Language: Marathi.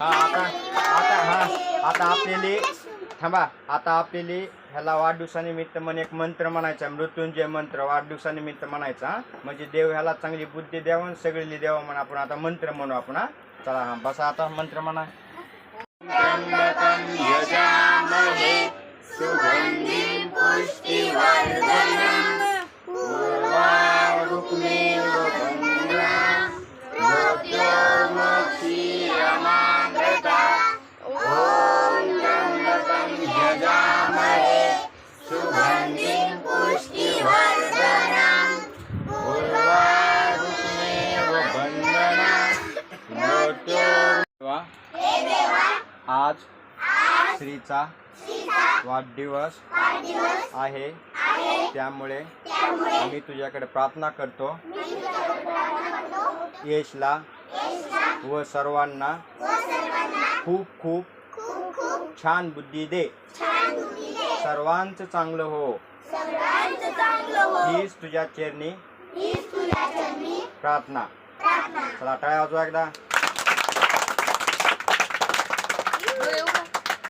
हा आता आता हा आता आपल्याला थांबा आता आपल्याला ह्याला वाढदिवसानिमित्त म्हणे एक मंत्र म्हणायचा मृत्युंजय मंत्र वाढदिवसानिमित्त म्हणायचा म्हणजे देव ह्याला चांगली बुद्धी द्यावं सगळीली सगळी द्यावं म्हणून आपण आता मंत्र म्हणू आपण चला हा बसा आता मंत्र म्हणा. आज श्रीचा वाढदिवस आहे. त्यामुळे आम्ही तुझ्याकडे प्रार्थना करतो. यशला व सर्वांना खूप खूप छान बुद्धी दे. सर्वांचं चांगलं हो. हीच तुझ्या चरणी प्रार्थना. चला टाळ्या वाजवा एकदा.